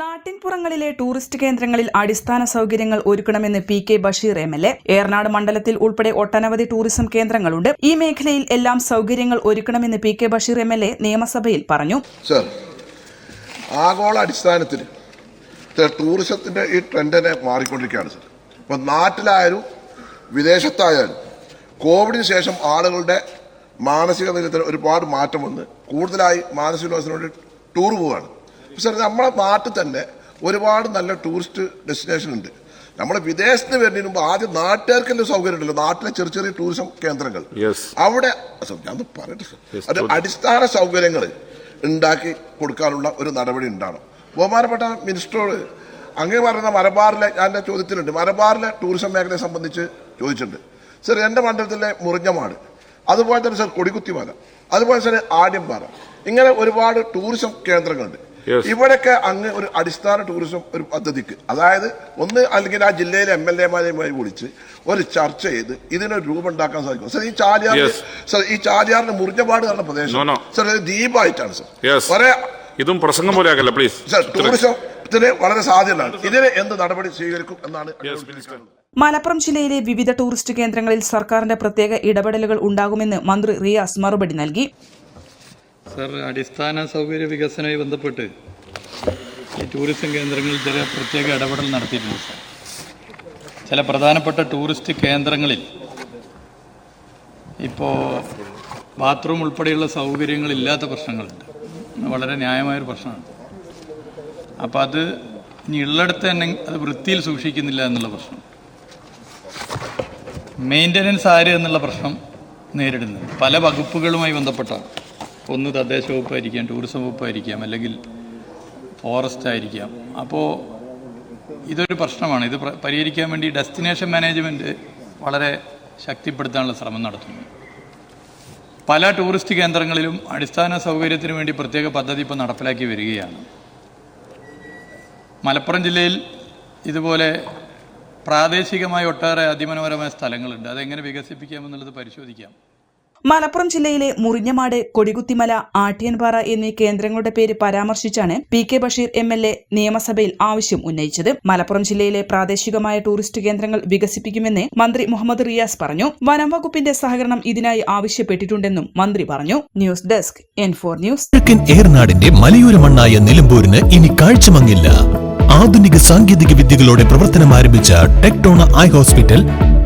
നാട്ടിൻപുറങ്ങളിലെ tourist കേന്ദ്രങ്ങളിൽ അടിസ്ഥാന സൗകര്യങ്ങൾ ഒരുക്കണമെന്ന് P K Basheer M L A. Eranad മണ്ഡലത്തിൽ ഉൾപ്പെടെ ഒട്ടനവധി ടൂറിസം കേന്ദ്രങ്ങളുണ്ട്. ഈ മേഖലയിൽ എല്ലാം സൗകര്യങ്ങൾ ഒരുക്കണമെന്ന് P K Basheer M L A നിയമസഭയിൽ പറഞ്ഞു. സർ ആഗോള അടിസ്ഥാനത്തിൽ ടൂറിസത്തിന്റെ ഈ ട്രെൻഡിനെ മാറിക്കൊണ്ടിരിക്കുകയാണ് സർ. ഇപ്പം നാട്ടിലായാലും വിദേശത്തായാലും കോവിഡിന് ശേഷം ആളുകളുടെ മാനസിക നിലത്തിൽ ഒരുപാട് മാറ്റം വന്ന് കൂടുതലായി മാനസിക വിനോദത്തിനോട് ടൂർ പോവുകയാണ്. സർ നമ്മുടെ നാട്ടിൽ തന്നെ ഒരുപാട് നല്ല ടൂറിസ്റ്റ് ഡെസ്റ്റിനേഷൻ ഉണ്ട്. നമ്മൾ വിദേശത്ത് വരുന്നതിന് മുമ്പ് ആദ്യം നാട്ടുകാർക്കെല്ലാം സൗകര്യം ഉണ്ടല്ലോ. നാട്ടിലെ ചെറിയ ചെറിയ ടൂറിസം കേന്ദ്രങ്ങൾ. അവിടെ ഞാൻ പറയട്ടെ അത് അടിസ്ഥാന സൗകര്യങ്ങൾ ഉണ്ടാക്കി കൊടുക്കാനുള്ള ഒരു നടപടി ഉണ്ടാകണം ബഹുമാനപ്പെട്ട മിനിസ്റ്ററോട് അങ്ങ് പറയുന്ന മലബാറിലെ ഞാൻ ചോദ്യത്തിലുണ്ട്. മലബാറിലെ ടൂറിസം മേഖലയെ സംബന്ധിച്ച് ചോദിച്ചിട്ടുണ്ട്. സർ എന്റെ മണ്ഡലത്തിലെ മുറിഞ്ഞമാട്. അതുപോലെ തന്നെ സർ കൊടികുത്തിമല. അതുപോലെ തന്നെ ആദ്യംപാറ ഇങ്ങനെ ഒരുപാട് ടൂറിസം കേന്ദ്രങ്ങളുണ്ട്. ഇവിടെയൊക്കെ അങ്ങ് ഒരു അടിസ്ഥാന ടൂറിസം ഒരു പദ്ധതിക്ക്. അതായത് ഒന്ന് അല്ലെങ്കിൽ ആ ജില്ലയിലെ എം എൽ എമാരെയുമായി വിളിച്ച് ഒരു ചർച്ച ചെയ്ത് ഇതിനൊരു രൂപം ഉണ്ടാക്കാൻ സാധിക്കും. സർ ഈ ചാലിയാർ. സർ ഈ ചാലിയാറിന് മുറിഞ്ഞപാട് പറഞ്ഞ പ്രദേശം. സർ ഇത് ദ്വീപായിട്ടാണ് സർ. വരെ കുറെ ഇതും പ്രസംഗം പോലെ ആകല്ല പ്ലീസ് സർ ടൂറിസത്തിന് വളരെ സാധ്യതയാണ് ഇതിന് എന്ത് നടപടി സ്വീകരിക്കും എന്നാണ് മലപ്പുറം ജില്ലയിലെ വിവിധ ടൂറിസ്റ്റ് കേന്ദ്രങ്ങളിൽ സർക്കാരിന്റെ പ്രത്യേക ഇടപെടലുകൾ ഉണ്ടാകുമെന്ന് മന്ത്രി റിയാസ് മറുപടി നൽകി. സർ അടിസ്ഥാന സൗകര്യ വികസനവുമായി ബന്ധപ്പെട്ട് ഈ ടൂറിസം കേന്ദ്രങ്ങളിൽ ചില പ്രത്യേക ഇടപെടൽ നടത്തിയിട്ടുണ്ട് ചില പ്രധാനപ്പെട്ട ടൂറിസ്റ്റ് കേന്ദ്രങ്ങളിൽ ഇപ്പോൾ ബാത്റൂം ഉൾപ്പെടെയുള്ള സൗകര്യങ്ങളില്ലാത്ത പ്രശ്നങ്ങളുണ്ട്. വളരെ ന്യായമായൊരു പ്രശ്നമാണ്. അപ്പോൾ അത് ഇനി ഉള്ളിടത്ത് തന്നെ അത് വൃത്തിയിൽ സൂക്ഷിക്കുന്നില്ല എന്നുള്ള പ്രശ്നം. മെയിന്റനൻസ് ആര് എന്നുള്ള പ്രശ്നം നേരിടുന്നത്. പല വകുപ്പുകളുമായി ബന്ധപ്പെട്ടാണ്. ഒന്ന് തദ്ദേശ വകുപ്പായിരിക്കാം ടൂറിസം വകുപ്പായിരിക്കാം അല്ലെങ്കിൽ ഫോറസ്റ്റ് ആയിരിക്കാം. അപ്പോൾ ഇതൊരു പ്രശ്നമാണ്. ഇത് പരിഹരിക്കാൻ വേണ്ടി ഡെസ്റ്റിനേഷൻ മാനേജ്മെന്റ് വളരെ ശക്തിപ്പെടുത്താനുള്ള ശ്രമം നടത്തുന്നു. പല ടൂറിസ്റ്റ് കേന്ദ്രങ്ങളിലും അടിസ്ഥാന സൗകര്യത്തിന് വേണ്ടി പ്രത്യേക പദ്ധതി ഇപ്പോൾ നടപ്പിലാക്കി വരികയാണ്. മലപ്പുറം ജില്ലയിൽ ഇതുപോലെ പ്രാദേശികമായി ഒട്ടേറെ അതിമനോഹരമായ സ്ഥലങ്ങളുണ്ട്. അതെങ്ങനെ വികസിപ്പിക്കാമെന്നുള്ളത് പരിശോധിക്കാം. മലപ്പുറം ജില്ലയിലെ മുറിഞ്ഞമാട് കൊടികുത്തിമല ആട്ടിയൻപാറ എന്നീ കേന്ദ്രങ്ങളുടെ പേര് പരാമർശിച്ചാണ് P K Basheer M L A നിയമസഭയിൽ ആവശ്യം ഉന്നയിച്ചത്. മലപ്പുറം ജില്ലയിലെ പ്രാദേശികമായ ടൂറിസ്റ്റ് കേന്ദ്രങ്ങൾ വികസിപ്പിക്കുമെന്ന് മന്ത്രി മുഹമ്മദ് റിയാസ് പറഞ്ഞു. വനം വകുപ്പിന്റെ സഹകരണം ഇതിനായി ആവശ്യപ്പെട്ടിട്ടുണ്ടെന്നും മന്ത്രി പറഞ്ഞു. News desk N four news. ഏർനാടിന്റെ മലയോര മണ്ണായ നിലമ്പൂരിന് ഇനി കാഴ്ചമങ്ങില്ല. ആധുനിക സാങ്കേതിക വിദ്യകളോടെ പ്രവർത്തനം ആരംഭിച്ച ടെക്ടോണ ഐ ഹോസ്പിറ്റൽ